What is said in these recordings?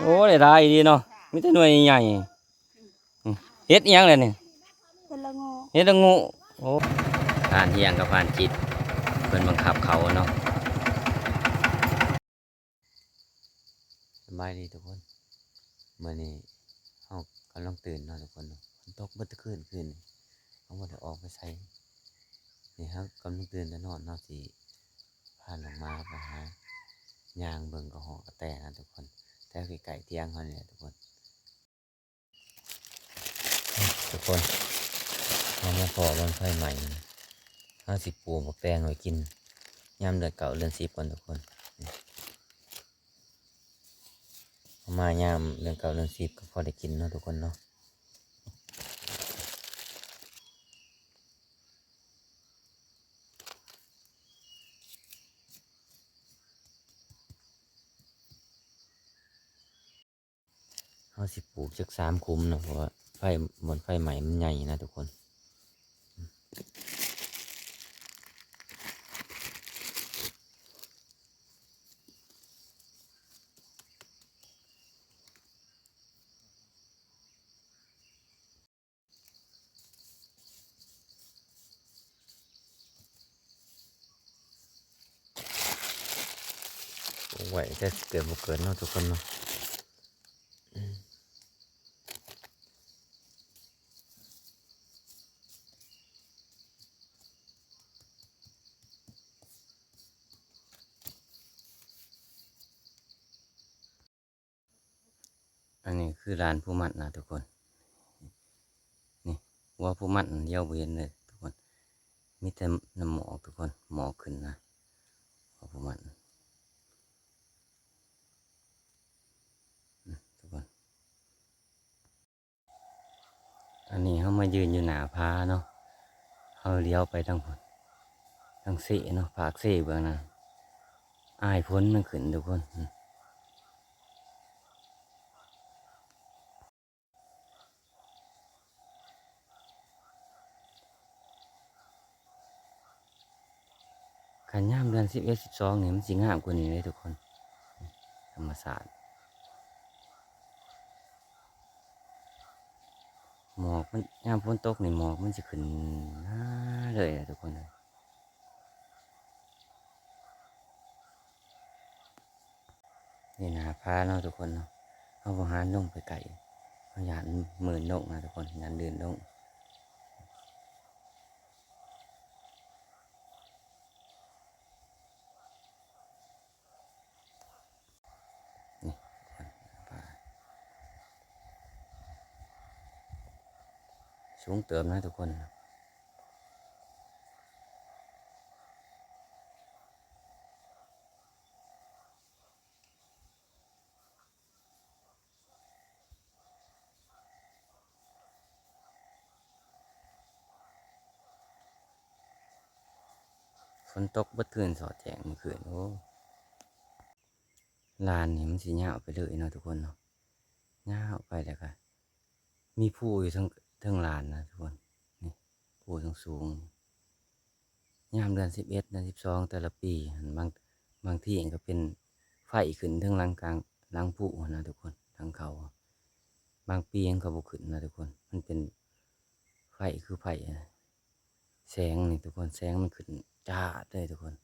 โอ้ได้ได้ดีเนาะมีแต่หน่วยใหญ่ๆอืมเฮ็ดอิหยังเลยนี่เป็นละโงเฮ็ดละงูโอ้ผ่านเฮียงกับผ่านจิตเพิ่นบังคับเขาเนาะสบายดีทุกคนมื้อนี้เฮากำลังตื่นเนาะทุกคนเนาะฝนตกเบิดทั้งคืนคืนนี้เฮาบ่ได้ออกไปไสนี่ครับกำลังตื่นแต่นอนเนาะสิพาลงมาไปหายางเบิ่งกระหอกระแตนะทุกคน แถวไก่เตียงเขาเนี่ยทุกคน ทุกคนเอามาพอมันไฟใหม่ห้าสิบปูบักแตงไว้กินยามเดือนเก่าเดือนสิบก่อนทุกคนเอามายามเดือนเก่าเดือนสิบก็พอได้กินเนาะทุกคนเนาะ สิบปลูกจักสามคุ้มเนาะเพราะว่าไฟบนไฟใหม่มันใหญ่นะทุกคนไหวแต่เกิดบ่เกิดเนาะทุกคนเนาะอืม อันนี้คือร้านผู้มัดนะทุกคน นี่ว่าผู้มัดเดียวบ่เห็นเลยทุกคน มีแต่น้ำหมอกทุกคน หมอกขึ้นนะว่าผู้มัดทุกคน อันนี้เขามายืนอยู่หนาพาเนาะเขาเลี้ยวไปทางผลทางเสเนาะผากเสเบื้องนะอายพ้นมันขึ้นทุกคน อืมขันสิบเอ็ดสิบสองเนี่ยมันสิงามกว่านี้เลยทุกคน ธรรมศาสตร์หมอกมันยามฝนตกนี่หมอกมันจะขึ้นหน้าเลยอะทุกคนเลยนี่นะพาเนาะทุกคนเนาะเอาบหารลงไปไก่เอาหยานหมื่นลงนะทุกคนหยานเดินลงนี่ทุกคนพา สูงเติมนะทุกคนฝนตกบัดคืนสอดแจงเมื่อคืนโอ้ลานนี่มันสีเงาวไปเลยเนาะทุกคนเนาะเงาวไปแล้วก็มีผู้อยู่ทั้ง ทั้งลานนะทุกคนนี่ผู้สูงสูงยามเดือนสิบเอ็ดเดือนสิบสองแต่ละปีบางบางที่เองก็เป็นไฟขึ้นทั้งหลังกลางหลังผู้นะทุกคนทางเขา บางปีเองก็บุขึ้นนะทุกคนมันเป็นไฟคือไฟแสงนี่ทุกคนแสงมันขึ้นจ้าเลยทุกคน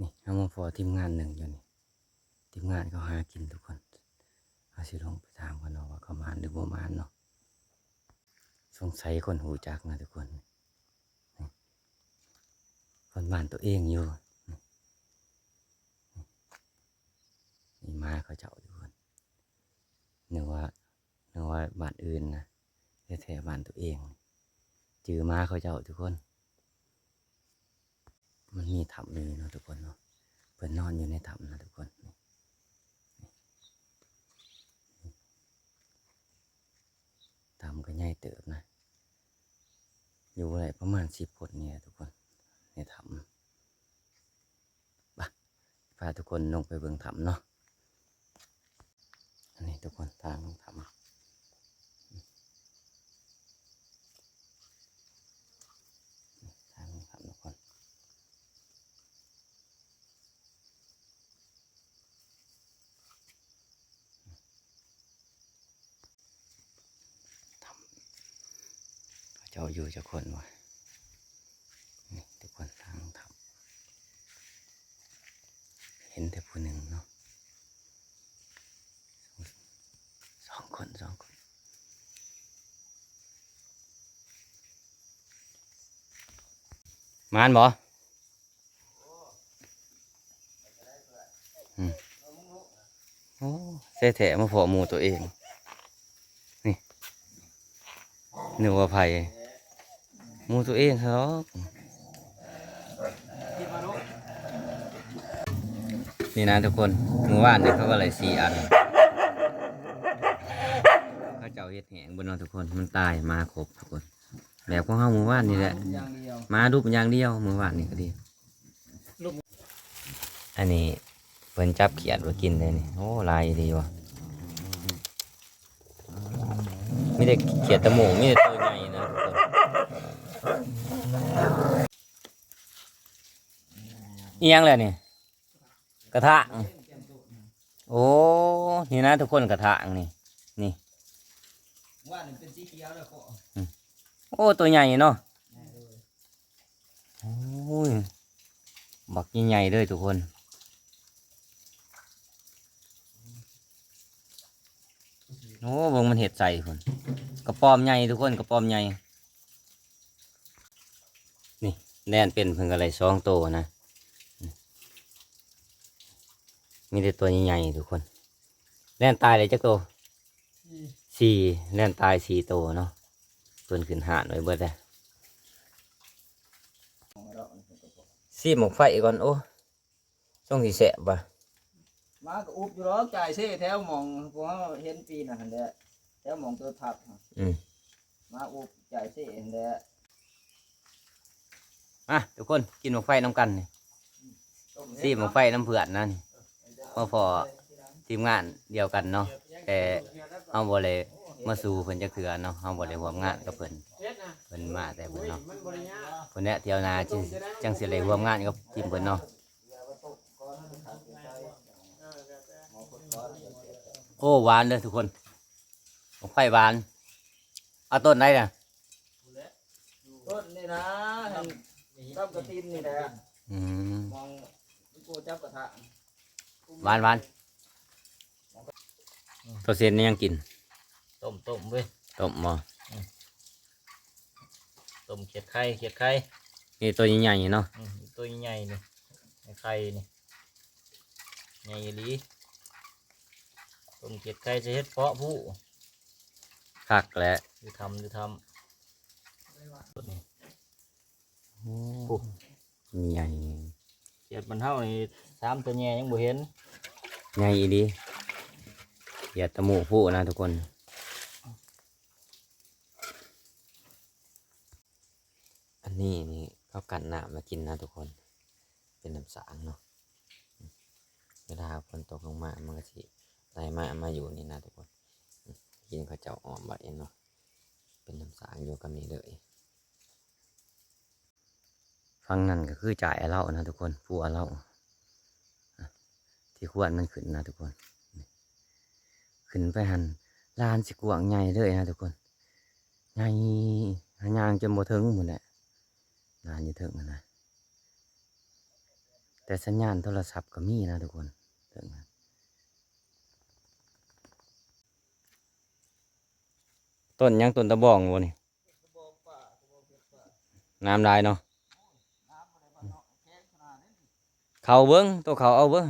นี่เอามาพอทีมงานหนึ่งอยู่นี่ทีมงานเขาหากินทุกคน เอาสิลงไปถามกันเนาะว่าเขามาหรือบ่มาเนาะสงสัยคนหูจักนะทุกคนคนบ้านตัวเองอยู่นี่มาเขาเจ้าทุกคนนึกว่านึกว่าบ้านอื่นนะแท้ๆบ้านตัวเองจือมาเขาเจ้าทุกคน มันมีถ้ำเลยเนาะทุกคนเนาะเพิ่นนอนอยู่ในถ้ำนะทุกคนนี่ถ้ำก็ใหญ่ เติบนะ อยู่อะไรประมาณสิบคนเนี่ยทุกคนในถ้ำปะพาทุกคนลงไปเบื้องถ้ำเนาะอันนี้ทุกคนทางลงถ้ำนี่ทางลงถ้ำทุกคน จ้าอยู่เจ้าคนวะนี่ทุกคนทางทับ เห็นแต่ผู้หนึ่งเนาะสองคนสองคนมานบ่อืมโอ้เสแถมาพอหมูตัวเอง นี่นึกว่าไผ่ มูตัวเองเขานี่นะทุกคนมู่านเนี่ยเขาก็เลยสี่อันเขาเจ้าเฮ็ดแหงบนนอนทุกคนมันตายมาครบทุกคนแบบของเฮาหมู่านนี่แหละมาดูเป็นอย่างเดียวมือวานนี่ก็ดี อันนี้เพิ่นจับเขียดมากินเลยนี่โอ้ลายดีว่ะมีแต่เขียดตะหมูไมีแต่ตัวใหญ่นะทุกคน เอียงเลยนี่กระทะโอ้นี่นะทุกคนกระทะนี่นี่นี่โอ้ตัวใหญ่เนาะโอ้ยบักใหญ่ๆเลยทุกคนโอ้เบงมันเห็ดใส่คนกระปอมใหญ่ทุกคนกระปอมใหญ่ นี่ แน่นเป็นเพิ่งอะไรสองโตวนะ มีแต่ตัวใหญ่ๆทุกคนแล่นตายเลยจักโตวสี่แล่นตายสี่โตวเนาะเพิ่นขึ้นหาดไว้เบิดเลยซีหมกไฟก่อนโอ้ช่วงที่แสบป่ะมาก็อุบอยู่หรอกจ่ายเซ่แถวหมองพวกเราเห็นปีน่ะหั่นแหละแถวหมองตัวทับอืมมาอุบจ่ายเซ่หั่นแหละ อะทุกคนกินหมกไฟน้ำกันนี่ซีหมกไฟน้ำเผือนนั่นพอพอทีมงานเดียวกันเนาะแต่เอาบ่เลยมาสู่เพิ่นจะเถือเนาะเอาบ่เลยร่วมงานกับเพิ่นเพิ่นมาแต่เพิ่นเนาะเพิ่นเนี่ยเที่ยวนาจังจังสิเลยร่วมงานกับทีมเพิ่นเนาะโอ้หวานเลยทุกคนหมกไฟหวานเอาต้นไหนน่ะต้นนี่นะ ต้นกระตินนี่แหละอืมมองกูจับกระทะหวานหวานตัวเส้นนี่ยังกินต้มต้มเว้ยต้มบ่ต้มเขียดไข่เขียดไข่นี่ตัวใหญ่ๆเนาะอืมตัวใหญ่ๆนี่ไข่นี่ใหญ่อีหลีต้มเขียดไข่จะเฮ็ดเพาะผู้คักแหละหรือทำ หรือทใหญ่ำเขียดมันเท่านี่สามตัวแง่ยังบ่เห็นใหญ่อีดีอย่าตะหมูผู้นะทุกคนอันนี้นี่เขากันน้ำมากินนะทุกคน เป็นน้ำสางเนาะเวลาฝนตกลงมามันก็สิไหลมามาอยู่นี่นะทุกคนกินข้าวเจ้าอ้อมไว้เนาะเป็นน้ำสางอยู่กับนี่เลย ฟังนั่นก็คือจ่ายเอาเหล่านะทุกคนผู้เอาเหล่าที่ขวดมันขึ้นนะทุกคน ขึ้นไปหันลานสิกวางใหญ่เลยนะทุกคนใหญ่หายางจนบ่ถึงหมดแหละลานอยู่ถึงนั่นนะแต่สัญญาณโทรศัพท์ก็มีนะทุกคนถึงนะต้นยังต้นตะบองวะนี่น้ำลายเนาะ เขาเบิ้งตัวเขาเอาเบิ้ง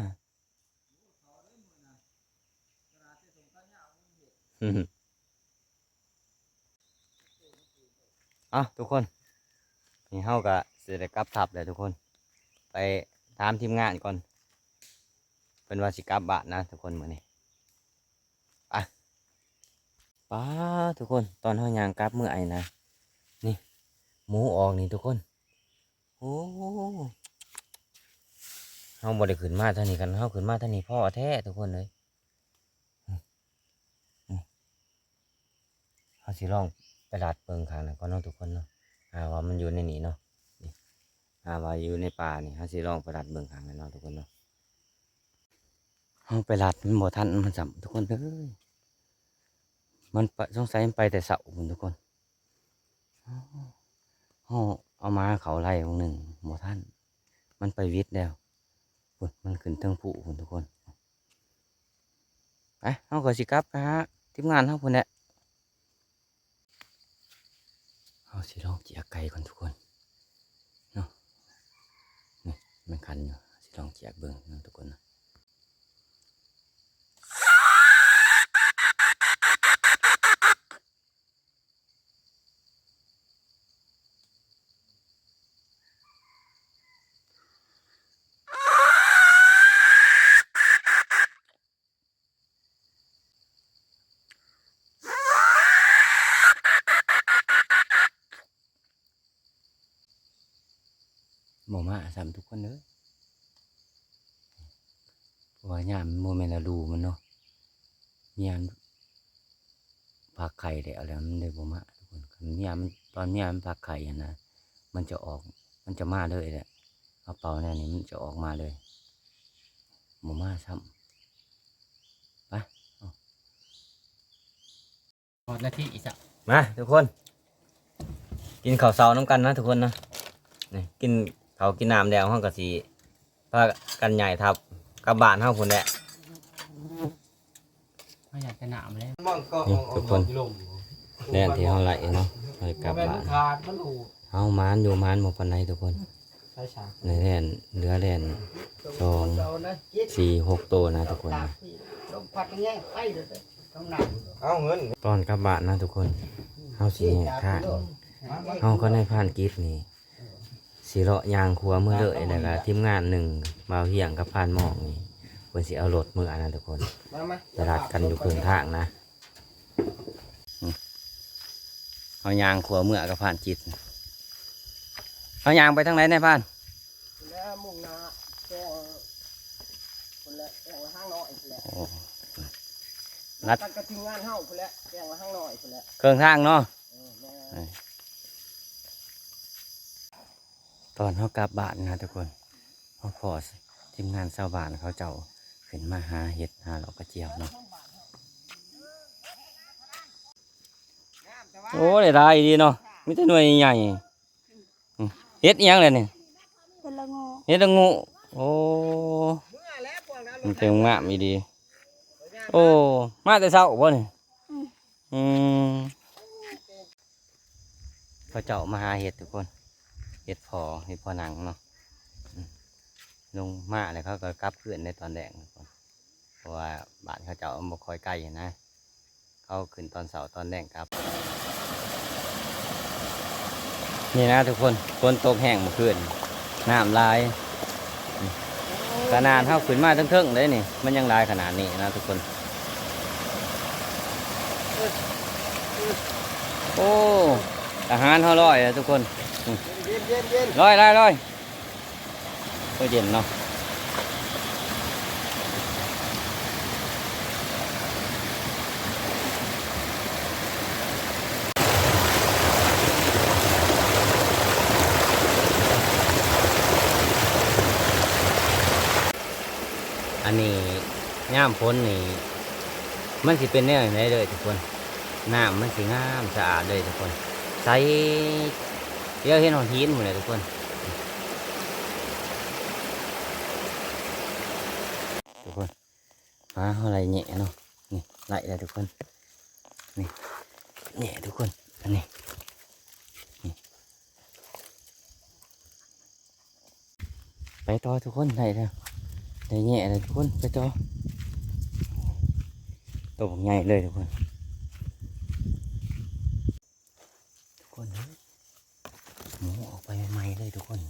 อะทุกคนนี่เฮาก็สิได้กลับทับเลยทุกคน ไปถามทีมงานก่อน เป็นว่าสิกลับบ้านนะ ทุกคนเหมือนนี้ไปป้าทุกคน ตอนเฮายางกลับมื้อไอนะ นี่หมูออกนี่ทุกคน โอ้ เฮาบ่ได้ขึ้นมาเท่านี้กันเฮาขึ้นมาเท่านี้พ่อแท้ทุกคนเลยเฮาสิลองไปลาดเปิงข้างนั้นก่อนเนาะทุกคนเนาะหาว่ามันอยู่ในนี้เนาะนี่หาว่าอยู่ในป่านี่เฮาสิลองไปลาดเบิงข้างนั้นเนาะทุกคนเนาะเฮาไปลาดมันบ่ทันมันสัทุกคนเอ้ยมันไปสงสัยมันไปแต่เสาพุ่นทุกคนเฮาเอามาเขาไล่องหนึ่งหมอท่าน มันไปวิทย์แล้ว มันขึ้นทั้งผู้คนทุกคนไปเอาก็สิกลับนะฮะทีมงานเฮาคนนแหละเอาสิลองเจียไก่ก่อนทุกคนเนาะนี่มันคันอยู่สิลองเจียเบิ้งนะทุกคนนะ หมอมาสามทุกคนเลยเพราะว่าย่ามโมเมนต์ละรูมันเนาะมียาม พักไข่ได้อะไรมันเลยบ่มาทุกคนคันมียามมันตอนมียามมันพักไข่อะนะมันจะออกมันจะมาเลยแหละเอาเป่าแน่นี่มันจะออกมาเลยหมอมาซ้ำไปเอาหมดแล้วที่อีสักมาทุกคน กินข้าวเช้าน้ำกันนะทุกคนนะนี่กินเขาวกินน้ำแดงห้องกะสีพากันใหญ่ทับกลับบ้านห้องคุณแหละ ไม่อยากจะหนามแล้วนี่ทุกคนแล่นที่ห้องไหลเนาะไปกลับบ้านขาดมันอูเอามานอยู่มานหมดปันไหนทุกคนใช่ฉากในแล่นเหลือแล่นสองเอานะจิตสี่หกตัวนะทุกคนตานะกที่ลมพัดอย่างเงี้ยไปเลยต้องหนักเอาเงินตอนกลับบ้านนะทุกคนเฮาสีแหกทางเฮาก็ในผ่านกิฟนี่สีเลาะยางครัวมือเลยแล้วก็ทีมงานหนึ่งมาเฮียงกับพานหมองนี่ เพิ่นสิเอารถมืออันนั้นทุกคน มามาตลาดกันอยู่เพิ่งทางนะเอายางขัวเมื่อกับผ่านจิต เอายางไปทางไหนในผ่านแล้วมุ่งหน้าแกงคนละแกงละห้างน้อยคนละโอ้นัดตัดกระทิงงานเฮาคนละแกงละห้างน้อยคนละเครื่องทางเนาะ เออแม่ตอนเขากลับบ้านนะทุกคนเขาพอสทีมงานชาวบ้านเขาเจ้า ขึ้นมาหาเห็ดหาเรากระเจียวเนาะโอ้ได้ได้ดีเนาะมีแต่หน่วยใหญ่ๆอืมเห็ดอิหยังเลยเนี่ยเป็นละโงเห็ดละงูโอ้เมื่อแล้วพวกนั้นมันเป็นงามอีดีโอ้มาแต่เช้าบ่นี่อืมพระเจ้ามาหาเห็ดทุกคนเห็ดพอเห็ดพอหนังเนาะอืมลงมาแล้วเขาก็กลับขึ้นในตอนแดงทุกคน เพราะว่าบ้านเขาเจ้ามันบ่ค่อยใกล้นะ เขาขึ้นตอนเสาร์ตอนแดงครับ นี่นะทุกคนฝนตกแห้งเมื่อคืนน้ำลายอืมขนาดเท่าขึ้นมาทั้งเทิงๆเลยนี่ มันยังลายขนาดนี้นะทุกคน โอ้อาหารเขาร้อยอะทุกคนเย็นเย็นเย็นร้อยร้อยร้อยก็เย็นเนาะอันนี้ ย่ามพ้นนี่ มันสิเป็นแนวไหนเลยทุกคนน้ำมันสิงามสะอาดเลยทุกคนใสเดี๋ยวเห็นหอนหินหมดเลยทุกคน ทุกคนมาอาอะไรแหน่เนาะนี่ไหลเลยทุกคนนี่แหน่ทุกคนอันนี้ไปต่อทุกคนได้แล้วได้แหน่เลยทุกคนไปต่อ ตัวใหญ่เลยทุกคน ทุกคนเฮ้ยหมูออกไปใหม่เลยทุกคน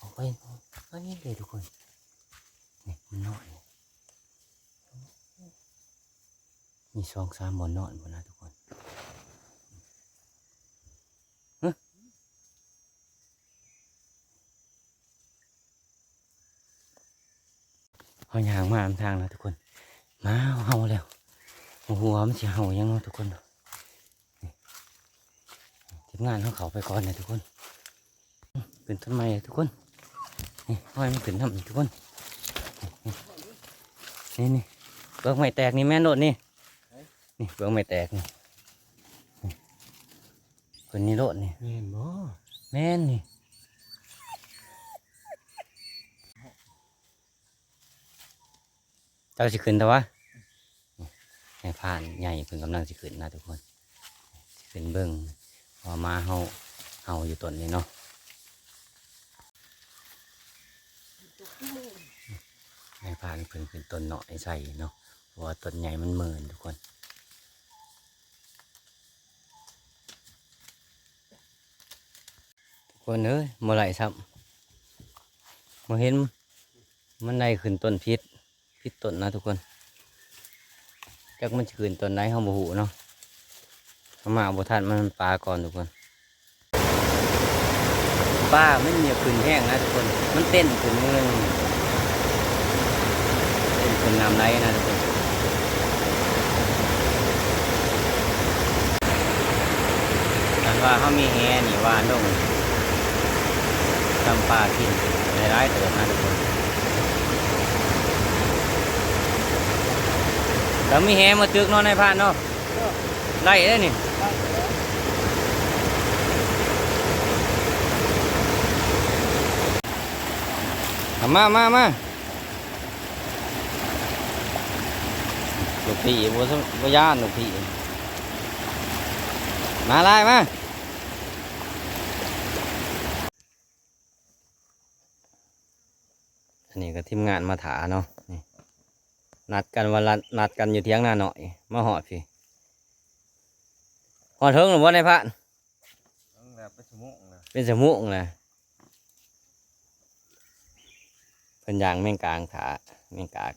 ออกไปเฮ้ยเลยทุกคนนี่มันนอนมีสองสามบอนนอนบนนะทุกคนฮะ เอายางมาทางแล้วทุกคน มาเห่าแล้วหัวมันจะเห่ายังเนาะทุกคนทีมงานเขาเขาไปก่อนนะทุกคนขึ้นต้นไม้เลยทุกคนนี่ห้อยมันขึ้นน้ำทุกคนนี่นี่เบื้องไม้แตกนี่แม่นโดดนี่นี่เบื้องไม้แตกนี่นี่คนนี้โลดนี่แม่นบ่แม่นนี่ เจ้าสิขึ้นแต่ว่าให้ผ่านใหญ่เพิ่นกำลังสิขึ้นนะทุกคนสิขึ้นเบิ่งว่ามาเฮาเฮาอยู่ต้นนี้เนาะให้ผ่านเพิ่นขึ้นต้นเนาะไอใส่เนาะเพราะว่าต้นใหญ่มันเมินทุกคนทุกคนเอ้ยมื่อไหร่ซ้ำมาเห็นมันได้ขึ้นต้นพิษ พิษต้นนะทุกคนจักมันจะขึ้นต้นไหนเขาบ่หูเนาะเขามาบ่ทันมันปลาก่อนทุกคนปลาไม่มีขึ้นแห้งนะทุกคน มันเต้นขึ้นมืนึงเต้นขึ้นน้ำไหลนะทุกคนกันว่าเขามีแฮนี่ว่าลงทำปลากินในร้ายเติมนะทุกคน แล้วมีแหมาตึกนอนในพานเนาะไล่ได้นี่เอามามามาลูกพี่บัวบัวยานลูกพี่มาไล่มาอันนี้ก็ทีมงานมาถาเนาะ นี่นัดกันวันละนัดกันอยู่เที่ยงหน้าหน่อยมาหอดพี่หอดเทิงหรือว่าในพระแบบเป็นสมุนเลยเป็นสมุกเลยเป็นยางแมงกลางถาแมงกาก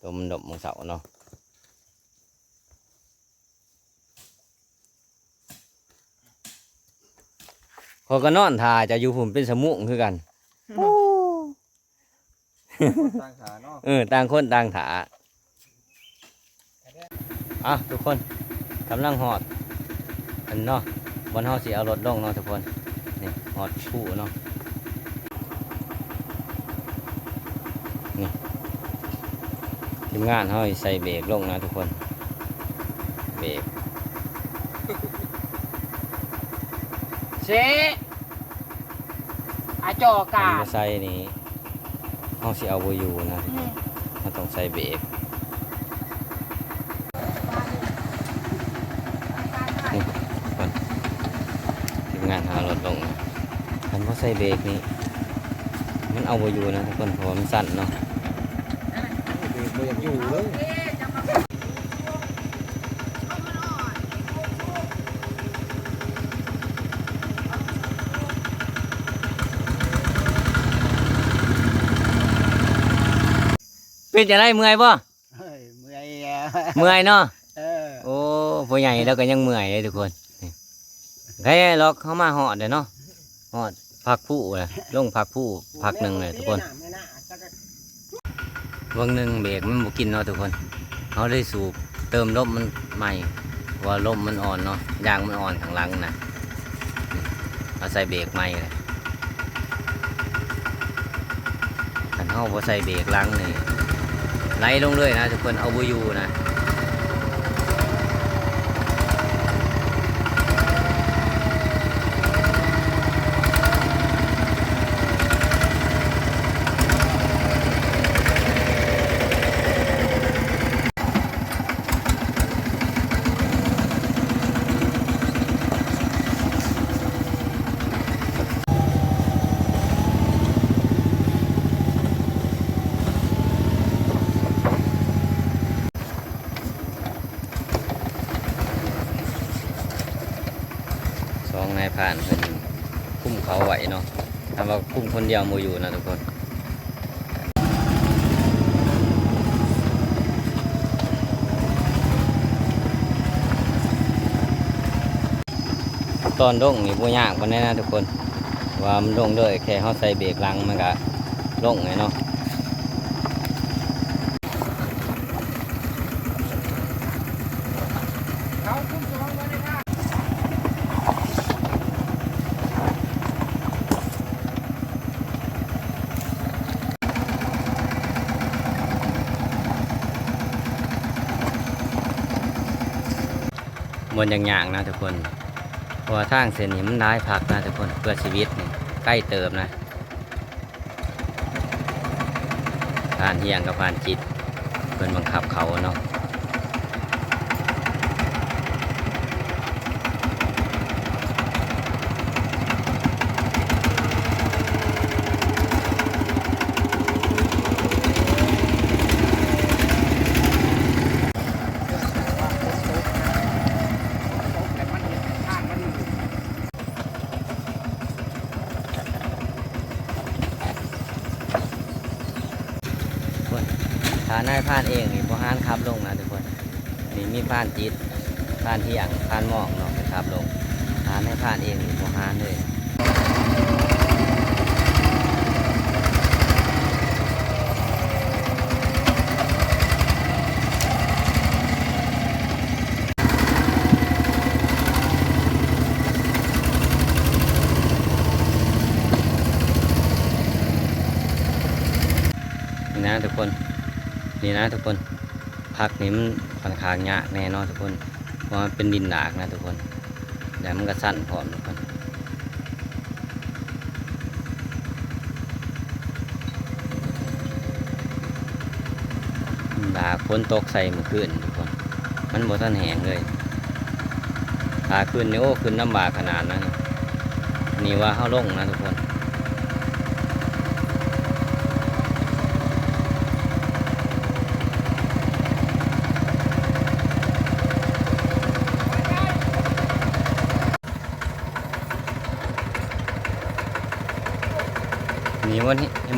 ตัวมันดบมังเสาเนาะพอก็นอนทาจะอยู่ผมเป็นสมุกคือกัน สร้างขาเนาะเออต่างคนต่างถาอะทุกคนกำลังหอด อันเนาะบนเฮาสิเอารถลงเนาะทุกคนนี่หอดผู้เนาะนี่ทีมงานเฮาสิใส่เบรกลงนะทุกคนเบรกเชอาจออักานมาใส่นี่ เฮาสิเอาบ่อยู่นะทุกคนเฮาต้องใส่เบรกนี่ทุกคนทีมงานหารถลงนะคันบ่ใส่เบรกนี่มันเอาบ่อยู่นะทุกคนเพราะว่ามันสั่นเนาะเบรกอยู่เลย เป็นจังไดเมื่อยบ่เฮ้ยเมื่อยอะเมื่อยเนาะเออโอ้ผู้ใหญ่แล้วก็ยังเมื่อยเลยทุกคนนี่ใครล็อกเข้ามาหอดเด้อเนาะหอดพักผู้เลยลงพักผู้พักหนึ่งเลยทุกคนวงหนึ่งเบรกมันบ่กินเนาะทุกคนเขาได้สูบเติมลมมันใหม่เพราะว่าลมมันอ่อนเนาะยางมันอ่อนข้างหลังนะนี่เอาใส่เบรกใหม่เลยคันเฮาบ่ใส่เบรกหลังนี่ ไหลลงเลยนะทุกคนเอาบ่อยู่นะ สองนานเพิ่นคุ้มเขาไหวเนาะถ้าว่าคุ้มคนเดียวโมอยู่นะทุกคนตอนลงนี่บ่ยากปานใดนะทุกคน ว่ามันลงเลยแค่เฮาใส่เบรกลังมันก็ลงไงเนาะ บนอย่างอย่างนะทุกคนพอท่าทางเส้นนี้มันได้พักนะทุกคนเพื่อชีวิตนี่ใกล้เติมนะผ่านเที่ยงกับผ่านจิตเป็นบังคับเขาเนาะ นายพานเองนี่พอหานขับลงนะทุกคนนี่มีพานจิตพานเที่ยงพานหมอกเนาะไปขับลงถ้านให้พานเองนี่พอหานเลย นี่นะทุกคน นะทุกคนพักนี้มันค่อนข้างยากแน่นอนทุกคน เพราะมันเป็นดินดากนะทุกคนแต่มันก็สั้นพร้อมทุกคนดากฝนตกใส่เมื่อคืนทุกคน มันบ่ทันแหงเลยถ้าขึ้นนี่โอ้ขึ้นลำบากขนาดนั้นนี่ว่าเฮาลงนะทุกคน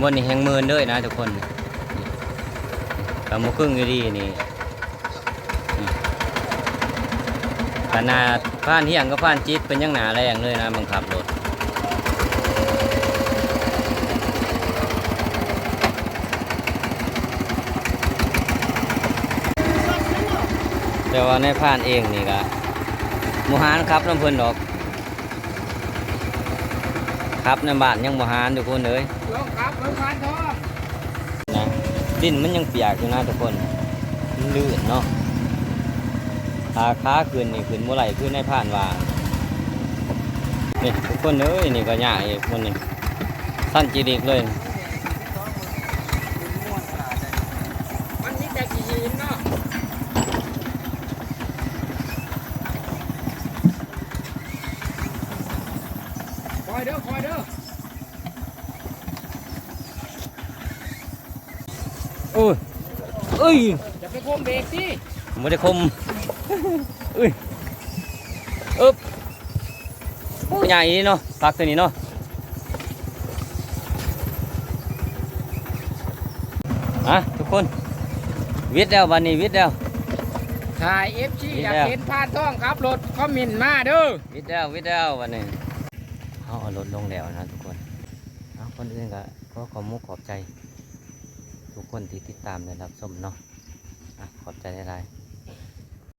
วันนี้วันนี้แหงมื่นเลยนะทุกคนกำมือครึ่งอยู่ดีนี่นี่ขนาดผ่านเที่ยงก็ผ่านจิตเป็นยังหนาแรงเลยนะบังคับรถแต่ว่าในผ่านเองนี่ก็มูฮานครับน้ำเพิ่นดอก ครับในบ้านยังบ่หานทุกคนเลย นะดินมันยังเปียกอยู่นะทุกคนมันลื่นเนาะขาขาขึ้นนี่ขึ้นเมื่อไหร่ขึ้นในผ่านวางนี่ทุกคนเอ้ยนี่ก็ยากอีกคนนี่สั้นจีดีกเลยมันมีแตกหินเนาะคอยเด้อคอยเด้อ อ้ยเอ้ยจะไปโคมเบรกสิผมไม่ได้คมเอ้ยอึ๊บโอ้ยใหญ่นี่เนาะพักตัวนี้เนาะอะทุกคน วิทย์แล้ววันนี้วิทย์แล้ว ถ่ายเอฟซีนี่อยากแล้วเห็นพานทองครับรถคอมเมนต์มาเด้อวิดแล้ววิดแล้ววันนี้เขาเอารถลงแล้วนะทุกคนเอาคนอื่นก็ก็ขอมุกขอบใจทุก คนที่ติดตามและรับชมเนาะอะขอบใจหลายๆ